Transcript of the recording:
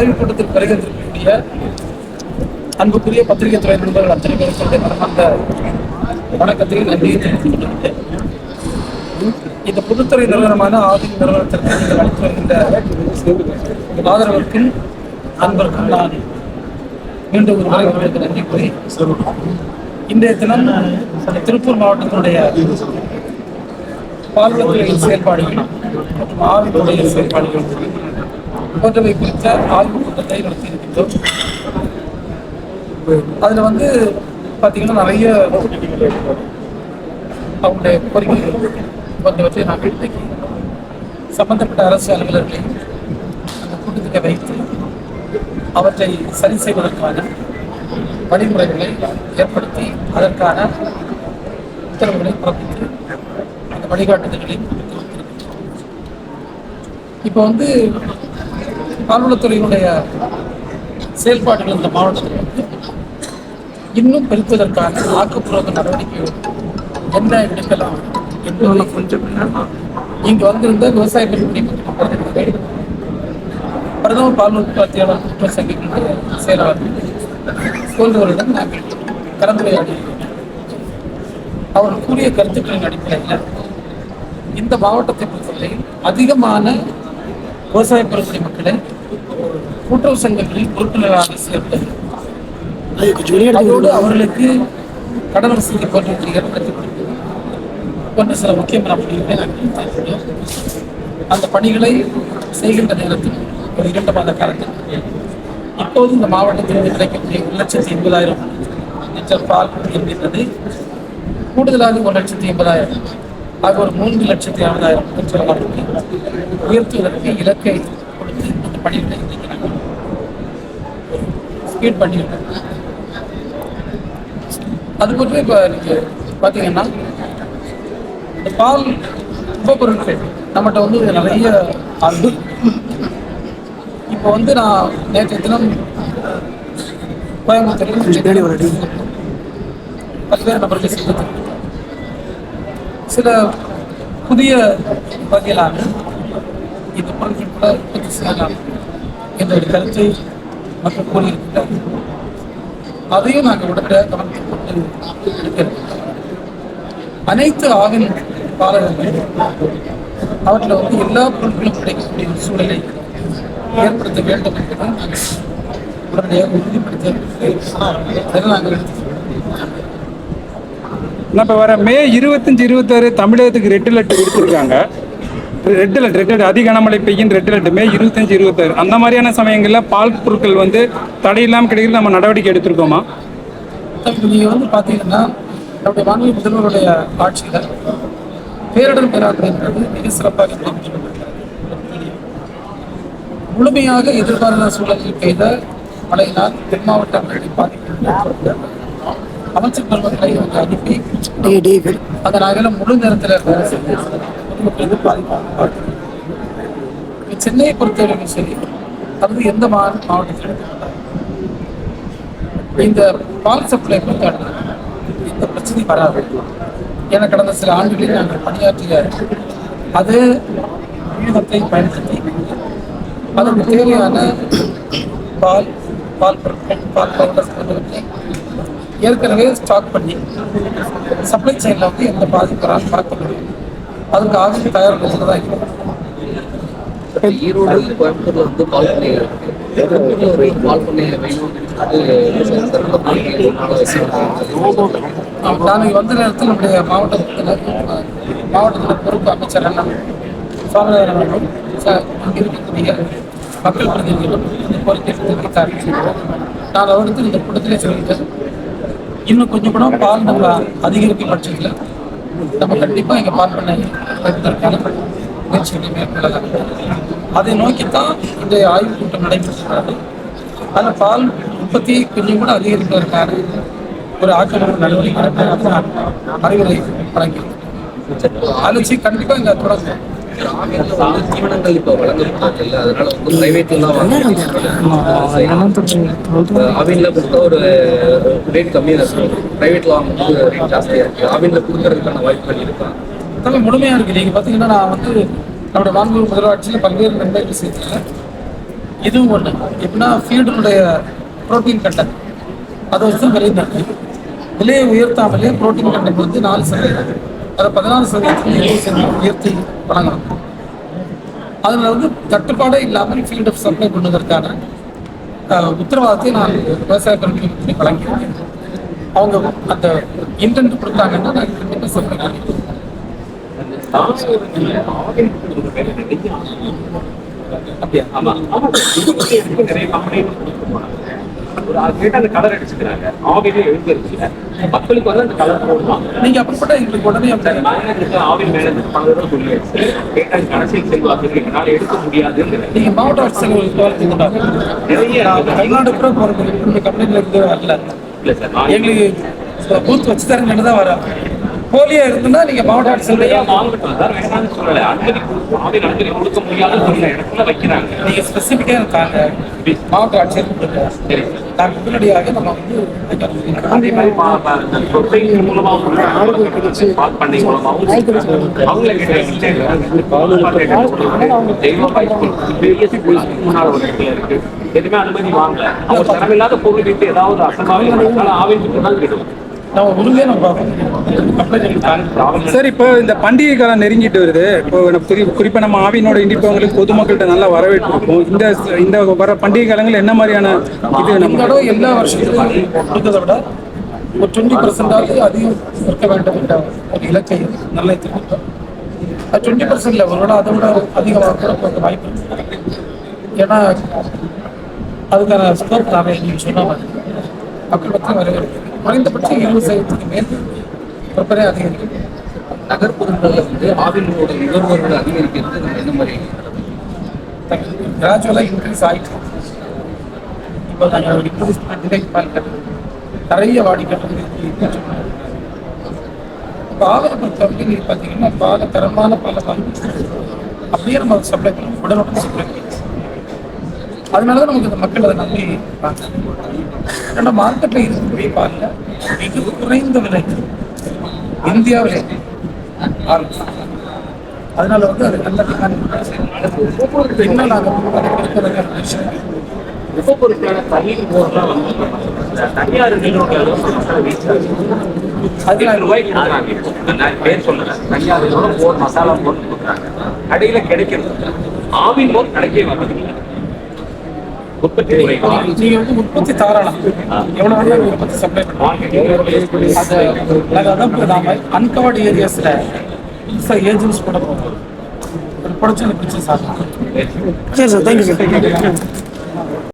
ஆய்வுக் கூட்டத்தில் வருகின்றக்கூடிய அன்புக்குரிய பத்திரிகை துறை நண்பர்கள் அத்தனை பேருக்கு மனமார்ந்த வணக்கத்தை நன்றியை தெரிவித்துக் கொள்கிறேன் இந்த பொதுத்துறை நிறுவனமான ஆதி நிறுவனத்திற்கு நீங்கள் அளித்து வருகின்ற ஆதரவுக்கும் அன்பிற்கும் நான் மீண்டும் ஒரு முறை உங்களுக்கு நன்றி கூறி இன்றைய தினம் திருப்பூர் மாவட்டத்தினுடைய பால்வத்துறையின் செயல்பாடுகள் மற்றும் ஆவித்துறையின் செயல்பாடுகள் போன்றவை குறித்த ஆய்வு கூட்டத்தை நடத்தியிருக்கின்றோம். அதில் வந்து பார்த்தீங்கன்னா நிறைய அவங்களுடைய கோரிக்கைகள் போன்றவற்றை நாங்கள் இன்றைக்கு சம்பந்தப்பட்ட அரசு அலுவலர்களை அந்த கூட்டத்துக்கு வைத்து அவற்றை சரி செய்வதற்கான வழிமுறைகளை ஏற்படுத்தி அதற்கான உத்தரவுகளை பிறப்பித்து அந்த வழிகாட்டுதல்களை இப்போ வந்து பால்வளத்துறையினுடைய செயல்பாடுகள் இந்த மாவட்டத்தில் வந்து இன்னும் பெருக்குவதற்கான ஆக்கப்பூர்வ நடவடிக்கைகள் என்ன எடுக்கலாம் என்பதை கொஞ்சம் இங்கு வந்திருந்த விவசாய பெருமணி பிரதம பால் உற்பத்தியாளர் குற்ற சங்கத்தினுடைய செயலாளர் போன்றவரிடம் நாங்கள் கலந்துரையாடி அவர் கூறிய கருத்துக்களின் அடிப்படையில் இந்த மாவட்டத்தை பொறுத்தவரையில் அதிகமான விவசாய பெருமணி மக்களை கூட்டுறவு சங்கங்களில் உறுப்பினராக சேர்த்து அதோடு அவர்களுக்கு கடன் வசதி போன்றவற்றை ஏற்படுத்தி போன்ற சில முக்கியமான பணிகளை நாங்கள். அந்த பணிகளை செய்கின்ற நேரத்தில் ஒரு இரண்டு மாத காலத்தில். இப்போது இந்த மாவட்டத்தில் கிடைக்கக்கூடிய ஒரு லட்சத்தி எண்பதாயிரம் லிட்டர் பால் என்கின்றது கூடுதலாக ஒரு லட்சத்தி எண்பதாயிரம். ஆக ஒரு மூன்று லட்சத்தி ஐம்பதாயிரம் லிட்டர் அளவுக்கு உயர்த்துவதற்கு இலக்கை கொடுத்து அந்த பணிகளை ஸ்பீட் பண்ணியிருக்கோம் அது மட்டும் இப்போ நீங்கள் பார்த்தீங்கன்னா இந்த பால் உபப்பொருட்கள் நம்மகிட்ட வந்து நிறைய ஆண்டு. இப்போ வந்து நான் நேற்று தினம் கோயம்புத்தூரில் பல்வேறு நபர்கள் சந்தித்தேன் சில புதிய வகையிலான இந்த பொருட்கள் கூட என்ற ஒரு கருத்தை மற்றும் கூறியிருக்கிறார்கள் அதையும் நாங்கள் உடனடியாக கவனத்தில் கொண்டு அனைத்து ஆவின் பாலகர்கள் அவற்றில் வந்து எல்லா பொருட்களும் கிடைக்கக்கூடிய ஒரு சூழலை ஏற்படுத்த வேண்டும் என்பதை நாங்கள் உடனடியாக உறுதிப்படுத்த நாங்கள் எடுத்துக்கிறோம். இப்போ வர மே இருபத்தஞ்சு இருபத்தாறு தமிழகத்துக்கு ரெட்டு லட்டு கொடுத்துருக்காங்க ரெட் அலர்ட் ரெட் அலர்ட் அதிக கனமழை பெய்யும் ரெட் அலர்ட் மே இருபத்தஞ்சு இருபத்தாறு. அந்த மாதிரியான சமயங்களில் பால் பொருட்கள் வந்து தடையில்லாமல் கிடைக்கிறது நம்ம நடவடிக்கை எடுத்திருக்கோமா? நீங்கள் வந்து பார்த்தீங்கன்னா நம்முடைய மாநில முதல்வருடைய ஆட்சியில் பேரிடர் மேலாண்மைன்றது மிக சிறப்பாக. முழுமையாக எதிர்பாராத சூழலில் பெய்த மழையினால் தென் மாவட்டங்களில் பாதிப்பு அமைச்சர் பெருமக்களை வந்து அனுப்பி அந்த நாங்களும் முழு நேரத்தில் வேலை செய்து சென்னையை பொறுத்தவரைக்கும் சரி அது எந்த மா மாவட்டத்தில் இந்த பால் சப்ளை பொறுத்தவரை இந்த பிரச்சனை வராது. என கடந்த சில ஆண்டுகளில் நாங்கள் பணியாற்றிய அதே வியூகத்தை பயன்படுத்தி அதற்கு தேவையான பால் பால் பொருட்கள் பால் பவுடர் ஏற்கனவே ஸ்டாக் பண்ணி சப்ளை செயினில் வந்து எந்த பாதிப்பு வராமல் பார்க்க முடியும். அதுக்கு ஆகும் தயார் தான் ஈரோடு கோயம்புத்தூர்ல வந்து பால் பண்ணை ஒரு பால் பண்ணை வேணும்னு சொல்லிட்டு நாளைக்கு வந்த நேரத்தில் நம்முடைய மாவட்டத்தில் மாவட்டத்தில் பொறுப்பு அமைச்சர் அண்ணன் சுவாமிநாதன் அவர்களும் இருக்கக்கூடிய மக்கள் பிரதிநிதிகளும் இந்த கோரிக்கை நான் அவருக்கு இந்த கூட்டத்திலே சொல்லிட்டேன். இன்னும் கொஞ்சம் கூட பால் நம்ம அதிகரிக்கும் பட்சத்தில் நம்ம கண்டிப்பாக இங்கே பால் பண்ணை வைப்பதற்கான முயற்சிகளை மேற்கொள்ளலாம். அதை நோக்கித்தான் இந்த ஆய்வுக் கூட்டம் நடைபெறுகிறது. அதில் பால் உற்பத்தி கொஞ்சம் கூட அதிகரிப்பதற்கான ஒரு ஆக்கிரமிப்பு நடவடிக்கை அறிவுரை வழங்கியிருக்கேன் ஆலோசி கண்டிப்பாக இங்கே தொடங்கும் தீவனங்கள் இப்போ வழங்கப்படுறது இல்லை அதனால வந்து ஆவின்ல கொடுத்தா ஒரு ரேட் கம்மியாக இருக்கும் பிரைவேட்ல வாங்கும்போது ரேட் ஜாஸ்தியாக இருக்கு. ஆவின்ல கொடுக்கறதுக்கான வாய்ப்புகள் இருக்கா? எல்லாமே முழுமையாக இருக்குது நீங்கள் பார்த்தீங்கன்னா நான் வந்து நம்மளோட மாண்பு முதலாட்சியில் பல்வேறு நன்மைகள் செய்திருக்கேன் இதுவும் ஒன்று எப்படின்னா ஃபீல்டுடைய புரோட்டீன் கண்டென்ட் அதை வச்சு தான் விலை விலையை உயர்த்தாமலே புரோட்டீன் கண்டென்ட் வந்து நாலு சதவீதம். அதை பதினாலு சதவீதத்துக்கு சதவீதம் உயர்த்தி வழங்கணும் அதில் வந்து தட்டுப்பாடே இல்லாமல் ஃபீல்டு சப்ளை பண்ணுவதற்கான உத்தரவாதத்தை நான் விவசாய கல்வி வழங்கியிருக்கேன் அவங்க அந்த இன்டென்ட் கொடுத்தாங்கன்னா நான் கண்டிப்பாக சப்ளை அப்படியா? ஆமா. நிறைய கம்பெனி ஒரு கேட்டா அந்த கலர் அடிச்சுக்கிறாங்க. ஆவிலே இல்ல மக்களுக்கு வந்து அந்த கலர் போடலாம் நீங்கள் அப்படிப்பட்ட எங்களுக்கு உடனே மேனேஜருக்கு ஆவின் பல தடவை சொல்லியாச்சு கேட்டா இந்த அரசியல் செல்வாக்கு எங்களால் எடுக்க முடியாதுங்கிற நீங்கள் மாவட்ட ஆட்சியர்களுக்கு நிறைய கூட போகிறது இந்த கம்பெனியில் இருந்து வரல. இல்ல சார் எங்களுக்கு பூத் வச்சு தரேன்னு தான் வரேன் போலியா இருந்துன்னா நீங்கள் மாவட்ட நிறைய ஆட்சியர் வாங்கட்டும் சார் வேணாம்னு சொல்லல? அனுமதி ஆவின் அனுமதி கொடுக்க முடியாதுன்னு சில இடத்துல வைக்கிறாங்க. நீங்கள் ஸ்பெசிஃபிக்காக இருக்காங்க. மாவட்ட ஆட்சியர் கொடுங்க. சரி. சார் நான் உடனடியாக நம்ம வந்து அதே மாதிரி பா- பா- இந்த சொசைட்டி மூலமா பால் பண்ணை மூலமாவும் அவங்கள முன்னாள் ஒரு இடத்துல இருக்கு. எதுவுமே அனுமதி வாங்கல. அவங்க தரமில்லாத பொருள் விட்டு ஏதாவது அசம்பாவிதம் ஆவின் தான் கிடும் சார் இப்போ இந்த பண்டிகை காலம் நெருங்கிட்டு வருது. இப்போ நம்ம குறி- குறிப்பா நம்ம ஆவினோட இண்டிப்பவங்களுக்கு பொதுமக்கள்கிட்ட நல்ல வரவேற்பு இருக்கும் இந்த இந்த வர பண்டிகை காலங்கள் என்ன மாதிரியான இது நம்ம தடவை எல்லா வருஷத்துலையும் கொடுத்ததை விட ஒரு டுவெண்ட்டி பர்சன்டாவது அதிகம் இருக்க வேண்டும் என்ற ஒரு இலக்கை நல்ல அது டுவெண்ட்டி பர்சன்ட்ல ஒரு விட அதை விட அதிகமாக கூட வாய்ப்பு இருக்கு. ஏன்னா அதுக்கான ஸ்கோப் நிறைய நீங்கள் சொன்ன மாதிரி மக்கள் பற்றி வரவேற்பு குறைந்தபட்சம் இருபது சதவீதத்துக்கு மேல் விற்பனை அதிகரிக்கும் நகர்ப்புறங்களில் வந்து ஆவினோட நுகர்வோர்கள் அதிகரிக்கிறது நம்ம என்ன மாதிரி கிராஜுவலாக இன்க்ரீஸ் ஆகிட்டு இப்போ நாங்கள் இன்க்ரீஸ் டிவைட் பண்ணிட்டோம் நிறைய வாடிக்கையாளர்கள் பாலை பொறுத்த வரைக்கும் நீங்கள் பார்த்தீங்கன்னா பாலை தரமான பாலை வாங்கி அப்படியே நம்ம சப்ளை பண்ணுவோம் உடனுடன் சப்ளை பண்ணுவோம் அதனாலதான் நமக்கு இந்த மக்கள் அதை நம்பி வாங்குறாங்க ஏன்னா மார்க்கெட்டில் இருக்கக்கூடிய பாலில் மிக குறைந்த விலை இந்தியாவிலே அதனால வந்து அது நல்ல ஒவ்வொரு இன்னும் நாங்கள் அதுக்கு இருக்கிறதுக்கான தண்ணீர் போர்லாம் வந்து தனியார் நிறுவனங்கள் பதினாறு ரூபாய்க்கு கொடுக்குறாங்க இப்போ. நான் பேர் சொல்லுறேன் தனியார் நிறுவனம் போர் மசாலா போட்டு கொடுக்குறாங்க கடையில் கிடைக்கிறது ஆவின் போர் கிடைக்கவே மாட்டேங்குது உற்பத்தி நீங்க வந்து உற்பத்தி தாராளம் எவ்வளவு வேணாலும் உற்பத்தி சப்ளை பண்ணுவாங்க அதான் நாம அன்கவர்டு ஏரியாஸில் புதுசாக ஏஜென்ட்ஸ் ஒரு ப்ரொடக்ஷன் பிடிச்சி சாப்பிடுவோம் சரி. Sir thank you sir